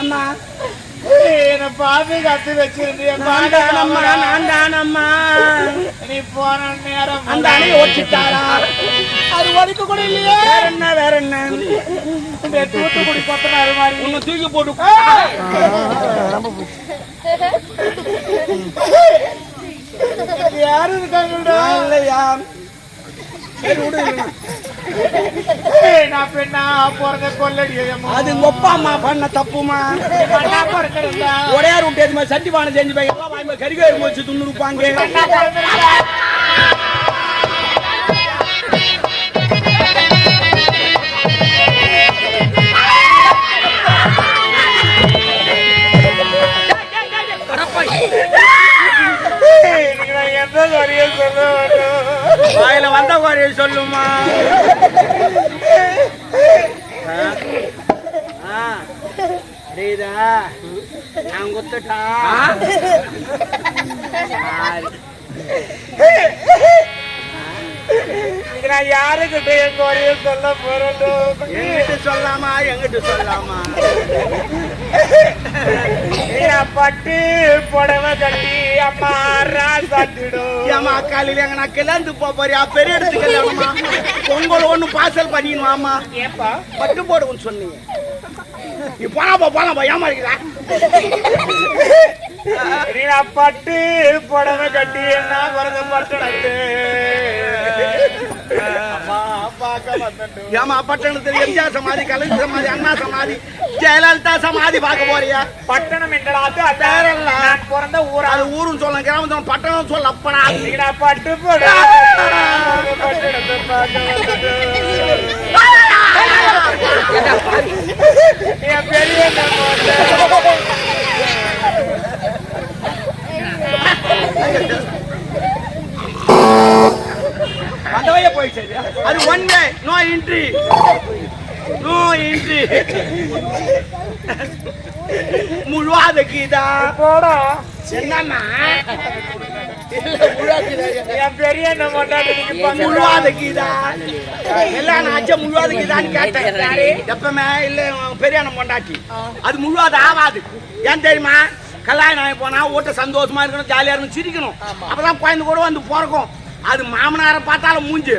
அம்மா என்ன பாதுகாத்து வச்சிருந்திய நான் தானம்மா நீ போன நேரம் அந்த அணையை ஒச்சிட்டாரா அது வலிக்க கூட இல்லையே வேற என்ன வேற என்ன இந்த தூத்துக்குடி கொத்தனாரு மாதிரி உன்னை தூக்கி போட்டு யாரு இருக்காங்கடா இல்லையா ஏய், நான் பெண்ணா பிறந்த கொல்லடியம்மா அது அப்பா அம்மா பண்ண தப்புமா? ஒரே ரூட் எதுமா சட்டி பானை செஞ்சு போய் எல்லாம் வாங்கி கறிகாய் வச்சு துண்ணு இருப்பாங்க மண்ணா பிறந்திருந்தா ஏய், இன்னைக்கு நான் எந்த காரியம் சொல்ல வேண்டும் வாயில வந்த குறைய சொல்லுமா? புரியுதா? நான் குத்துட்டா? நான் யாருக்கிட்ட என் காரியம் சொல்ல போறேன் எங்கிட்ட சொல்லாமா? எங்கிட்ட சொல்லாமா? பட்டு புடவை கட்டி அம்மா ராசாட்டிடும் ஏமா காலையில எங்க நான் கிளந்து போறியா பெரிய இடத்துக்கு பொங்கல் ஒண்ணு பார்சல் பண்ணிக்கணுமாமா ஏப்பா? பட்டு போடுவோன்னு சொன்னீங்க. நீ போனா போ போலாம் போ ஏமா இருக்கிறா நீ நான் பட்டு புடவை கட்டி என்ன குறைஞ்ச பட்டணத்து ஏமா பட்டணத்தில் எம்ஜிஆர் சமாதி கலைஞர் சமாதி அண்ணா சமாதி ஜெயலலிதா சமாதி பார்க்க போறியா? பட்டணம் என்றடா அது நான் பிறந்த ஊரா? அது ஊரும் சொல்லலாம் கிராமம் பட்டணம் சொல்ல நான் பட்டு பட்டணத்தை பார்க்க அது one way no entry no entry முழுவாத Geetha போடா என்னம்மா பெரிய முழுவாத கீதா. எல்லாம் நான் அச்ச முழுவாத கீதான்னு கேட்டேன். எப்பவுமே இல்ல பெரிய பொண்டாட்டி அது முழுவாத ஆகாது. ஏன் தெரியுமா? கல்யாணம் ஆகி போனா ஓட்ட சந்தோஷமா இருக்கணும் ஜாலியா இருக்கணும் சிரிக்கணும். அப்பதான் குழந்தை கூட வந்து பிறக்கும். அது மாமனாரை பார்த்தாலும் மூஞ்சு.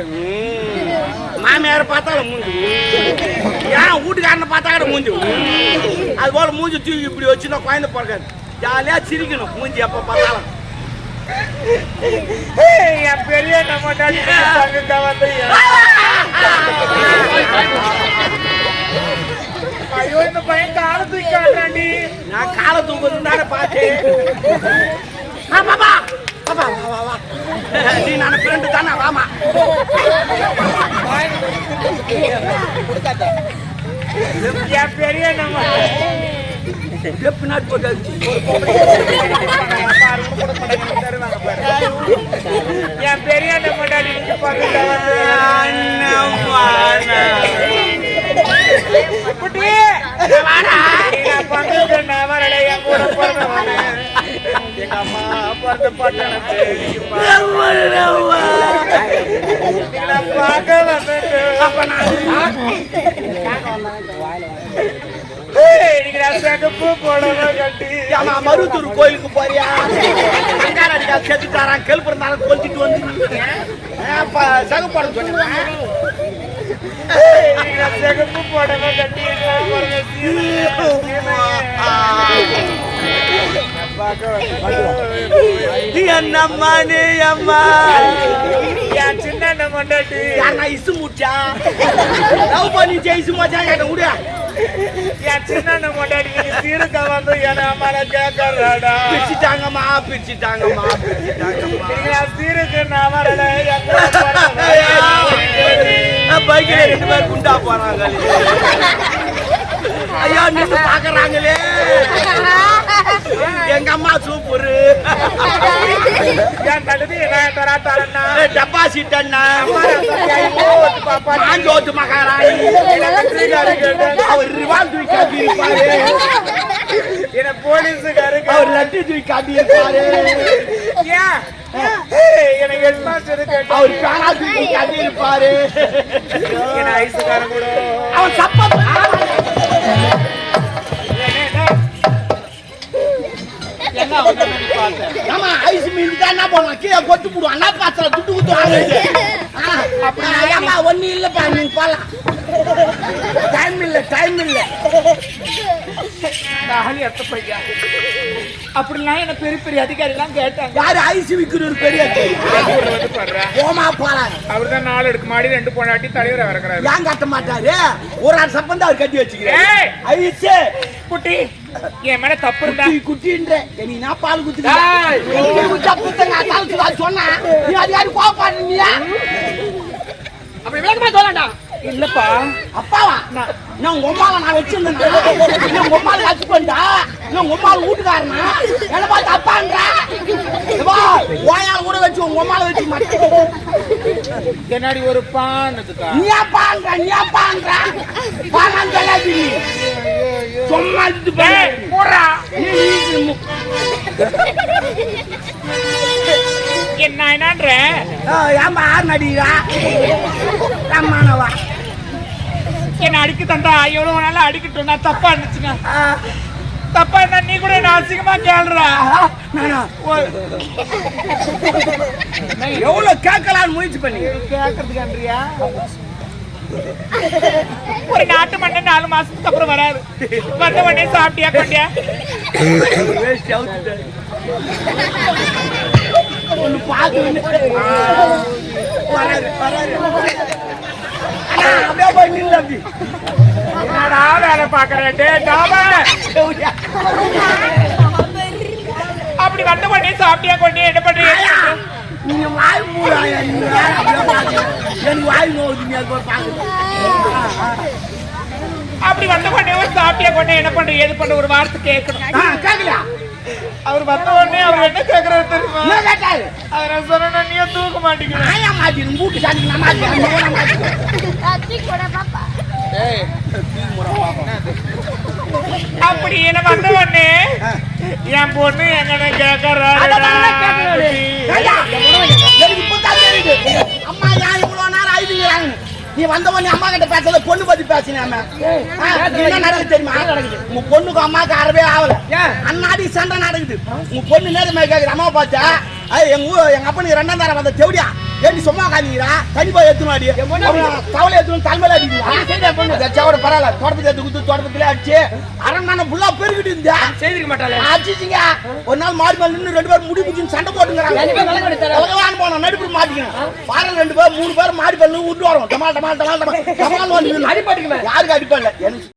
மாமியாரை பார்த்தாலும் மூஞ்சு. ஏன் வீட்டுக்காரனை பார்த்தா கூட மூஞ்சு. அது போல மூஞ்சி தூக்கி இப்படி வச்சுனா குழந்தை பிறக்காது. ஜாலியா சிரிக்கணும். மூஞ்சி எப்ப பார்த்தாலும். என் பெரிய நம்ம ஐயோ இந்த பையன் காலத்துக்கு காட்டுறாண்டி நான் காலை தூக்குறது தானே பார்த்தேன் பாப்பா பாப்பா வா வா நீ நான் ஃப்ரெண்டு தானே வாமா என் பெரிய நம்ம என் பெரிய நான் எங்க அம்மா பிறந்த பார்க்க சிகப்பு புடவை கட்டி. ஆமா மருத்தூர் கோயிலுக்கு போறியா? அடிக்கா செத்துட்டாரான் கெல்பு இருந்தாலும் கொளுத்திட்டு வந்து. சகுப்பாடு சொன்னேன் இன்னைக்கு நான் சிகப்பு புடவை கட்டி. என்னம்மா நீ அம்மா? என் சின்ன மண்டாட்டி. இசு மூச்சா லவ் பண்ணி ஜெயிசு கேட்ட முடியா என் சின்ன மண்டாட்டி சீருக்க வந்து என்ன கேட்கறாடா பிரிச்சுட்டாங்கம்மா பிரிச்சுட்டாங்கம்மா பிரிச்சுட்டாங்கம்மா சீருக்கு நான் வரல. பைக்ல ரெண்டு பேர் குண்டா போறாங்க. ஐயா நின்று பாக்குறாங்களே. எங்க அம்மா சூப்பரு. என் நான் தராட்டாரண்ணா டெபாசிட் அண்ணா மாஞ்சோத்து மகாராணி. அவர் ரிவால் தூக்கி காட்டி இருப்பாரு என்ன போலீஸுக்காருக்கு அவர் லட்டு தூக்கி காட்டி இருப்பாரு ஏன்? எனக்கு ஹெட் மாஸ்டர் அவர் பேனா தூக்கி காட்டி இருப்பாரு என்ன ஐஸுக்காரன் கூட? அவன் சப்ப போனா கீழே கொத்து போடுவான் அண்ணா பாத்திர துட்டு குத்து வாங்குறது ஏமா ஒண்ணு இல்லப்பா நீங்க போலாம். டைம் இல்ல டைம் இல்ல. தாலி அத்த பையா அப்படிலாம் என்ன பெரிய பெரிய அதிகாரி எல்லாம் கேட்டாங்க. யாரு ஐசி விக்கிற ஒரு பெரிய போமா போலாம். அவர்தான் நாலு அடுக்கு மாடி ரெண்டு பொண்டாட்டி தலைவரை இறக்குறாரு ஏன் கட்ட மாட்டாரு? ஒரு ஆள் சப்பந்தா அவர் கட்டி வச்சுக்கிறேன் ஐசே குட்டி! என் மேல தப்பு இருந்தா? குட்டி குட்டின்ற நீ நான் பால் டேய். குத்துக்கிறேன் சொன்னா. நீ அது யாரு நீ? அப்படி வேகமா சொல்லண்டா இல்லப்பா. அப்பாவா? நான் உங்க அம்மாவை நான் வச்சிருந்தேன். நான் உங்க அம்மாவை வச்சுக்கொண்டா நான் உங்க அம்மாவை வீட்டுக்காரனா? என்ன பார்த்து அப்பான்றா? ஓயால் கூட வச்சு உங்க அம்மாவை வச்சு மாட்டேன். என்னடி ஒரு பானதுக்கா நீ அப்பான்ற நீ அப்பான்ற பானான்னு சொல்லாது நீ. சும்மா போடா. என்ன என்னன்ற? ஏன்பா ஆறு நடிகா ரம்மானவா என்ன அடிக்க தந்தா எவ்வளவு நாளா அடிக்கட்டும் நான் தப்பா இருந்துச்சுங்க தப்பா இருந்தா நீ கூட என்ன அசிங்கமா கேளுடா எவ்வளவு கேட்கலாம்னு முயற்சி பண்ணி. கேக்குறதுக்கான்றியா ஒரு நாட்டு மண்ணை நாலு மாசத்துக்கு அப்புறம் வராது. வந்த உடனே சாப்பிட்டியா கொண்டியா? என்னடா வேலை பாக்குறேன் டேய் டாபா அப்படி வந்த உடனே சாப்பிட்டியா கொண்டியா? என்ன பண்றீங்க? நீங்க வாய் மூடாயா நீங்க அப்படியே பாருங்க. எனக்கு வாய் நோவுது நீ அது போய் பாருங்க அப்படி வந்த உடனே ஒரு சாப்பிட்டியா கொண்டே என்ன பண்ற ஏது பண்ண ஒரு வார்த்தை கேட்கணும். அவர் வந்த உடனே அவர் என்ன கேக்குறாரு தெரியுமா? கேட்டாரு? நான் சொன்னா நீயே தூக்க மாட்டேங்கிறேன் நாயா மாட்டிடும் மூட்டு சாட்டிக்கு நான் மாட்டிக்கிறேன் Así con papá. அப்படி என்ன வந்த உடனே என் பொண்ணு எங்கன்னு தெரியுது. அம்மா ஏன் இவ்வளவு நேரம் அழுதுங்கிறாங்க? நீ வந்த உடனே அம்மா கிட்ட பேசல பொண்ணு பத்தி பேசினாம. என்ன நடக்குது? தெரியுமா? உங்க பொண்ணுக்கு அம்மாக்கு அறவே ஆகல. அண்ணாடி சண்டை நடக்குது. உங்க பொண்ணு நேரமே கேக்குது. அம்மா பார்த்தா எங்க எங்க அப்பனுக்கு ரெண்டாம் தரம் வந்த தெவடியா ஏண்டி சும்மா காமிக்கிறா தனி போய் எத்துனாடி தவளை எத்தணும் தலைமையில அடிக்கிறா செவட பரவாயில்ல. தோட்டத்துக்கு எடுத்து குத்து தோட்டத்துல அடிச்சு அரண்மனை ஃபுல்லா பெருகிட்டு இருந்தா செய்திருக்க மாட்டாளே. அடிச்சிங்க ஒரு நாள் மாடி மேல நின்னு ரெண்டு பேரும் முடி பிடிச்சி சண்டை போட்டுங்கிறாங்க போனோம் நடுப்பு மாட்டிக்கணும். பாருங்க ரெண்டு பேர் மூணு பேர் மாடி மேல விட்டு வரோம் டமால் டமால் டமால் டமால். டமால் வந்து அடிப்பாட்டுக்கு யாருக்கு எனக்கு